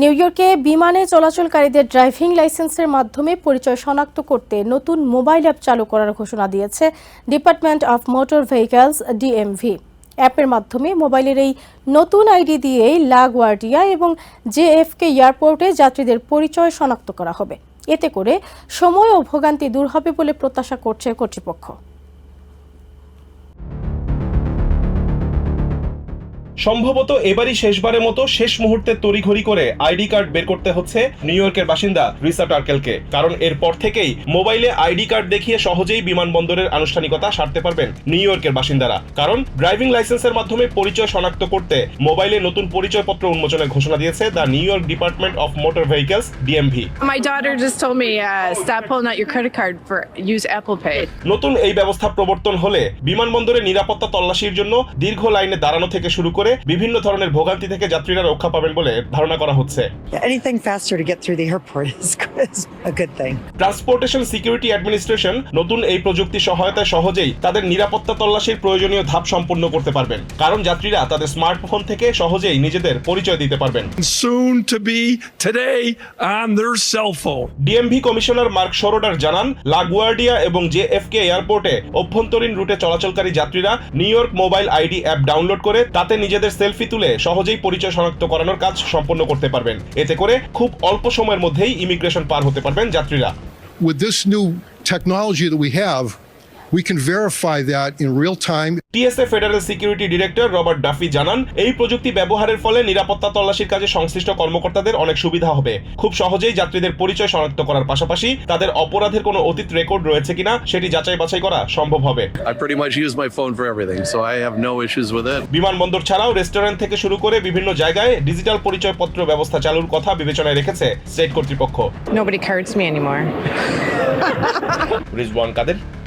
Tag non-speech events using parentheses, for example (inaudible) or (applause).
New ইয়র্কে বিমানে চলাচলকারীদের driving লাইসেন্সের মাধ্যমে পরিচয় শনাক্ত করতে নতুন মোবাইল অ্যাপ চালু করার ঘোষণা দিয়েছে department of motor vehicles, DMV. অ্যাপের মাধ্যমে মোবাইলের এই নতুন আইডি দিয়েই লাগোয়ার্ডিয়া এবং জেএফকে এয়ারপোর্টে যাত্রীদের পরিচয় শনাক্ত করা হবে। এতে করে সময় ও ভোগান্তি দূর হবে বলে প্রত্যাশা করছে কর্তৃপক্ষ। সম্ভবত এবারই শেষবারের মতো শেষ মুহূর্তে তড়িঘড়ি করে আইডি কার্ড বের করতে হচ্ছে নিউ ইয়র্কের বাসিন্দা রিসা টার্কেলকে। কারণ এরপর থেকেই মোবাইলে আইডি কার্ড দেখিয়ে সহজেই বিমানবন্দরের আনুষ্ঠানিকতা সারতে পারবেন নিউ ইয়র্কের বাসিন্দারা। কারণ ড্রাইভিং লাইসেন্সের মাধ্যমে পরিচয় শনাক্ত করতে মোবাইলে নতুন পরিচয়পত্র উন্মোচনের ঘোষণা দিয়েছে the New York department of motor vehicles DMV. My daughter just told me, uh, stop pulling out your credit card for use Apple Pay. নতুন এই ব্যবস্থা প্রবর্তন হলে বিমানবন্দরে নিরাপত্তা তল্লাশির জন্য দীর্ঘ লাইনে দাঁড়ানো থেকে শুরু করে বিভিন্ন ধরনের ভোগান্তি থেকে যাত্রীরা রক্ষা পাবেন বলে ধারণা করা হচ্ছে Anything faster to get through the airport is, (laughs) is a good thing. Transportation security administration নতুন এই প্রযুক্তি সহায়তায় সহজেই তাদের নিরাপত্তা তল্লাশির প্রয়োজনীয় ধাপ সম্পূর্ণ করতে পারবেন কারণ যাত্রীরা তাদের স্মার্টফোন থেকে সহজেই নিজেদের পরিচয় দিতে পারবেন soon to be today on their cell phone. DMV commissioner Mark Schroeder জানান লাগোয়ার্ডিয়া এবং জেএফকে এয়ারপোর্টে অভ্যন্তরীণ রুটে চলাচলকারী যাত্রীরা New York mobile ID app download করে তাতে নিজেদের সেলফি তুলে সহজেই পরিচয় শনাক্ত করানোর কাজ সম্পন্ন করতে পারবেন। এতে করে খুব অল্প সময়ের মধ্যেই ইমিগ্রেশন পার হতে পারবেন যাত্রীরা। With this new technology that we have, we can verify that in real time. TSA federal security director Robert Duffy জানান এই প্রযুক্তি ব্যবহারের ফলে নিরাপত্তা তল্লাশির কাজে সংশ্লিষ্ট কর্মকর্তাদের অনেক সুবিধা হবে খুব সহজেই যাত্রীদের পরিচয় শনাক্ত করার পাশাপাশি তাদের অপরাধের কোনো অতীত রেকর্ড রয়েছে কিনা সেটি যাচাই বাছাই করা সম্ভব হবে I pretty much use my phone for everything, so I have no issues with it. বিমানবন্দর ছাড়াও রেস্টুরেন্ট থেকে শুরু করে বিভিন্ন জায়গায় ডিজিটাল পরিচয়পত্র ব্যবস্থা চালুর কথা বিবেচনায় রেখেছে স্টেট কর্তৃপক্ষ Nobody cards me anymore. (laughs) Rizwan Kader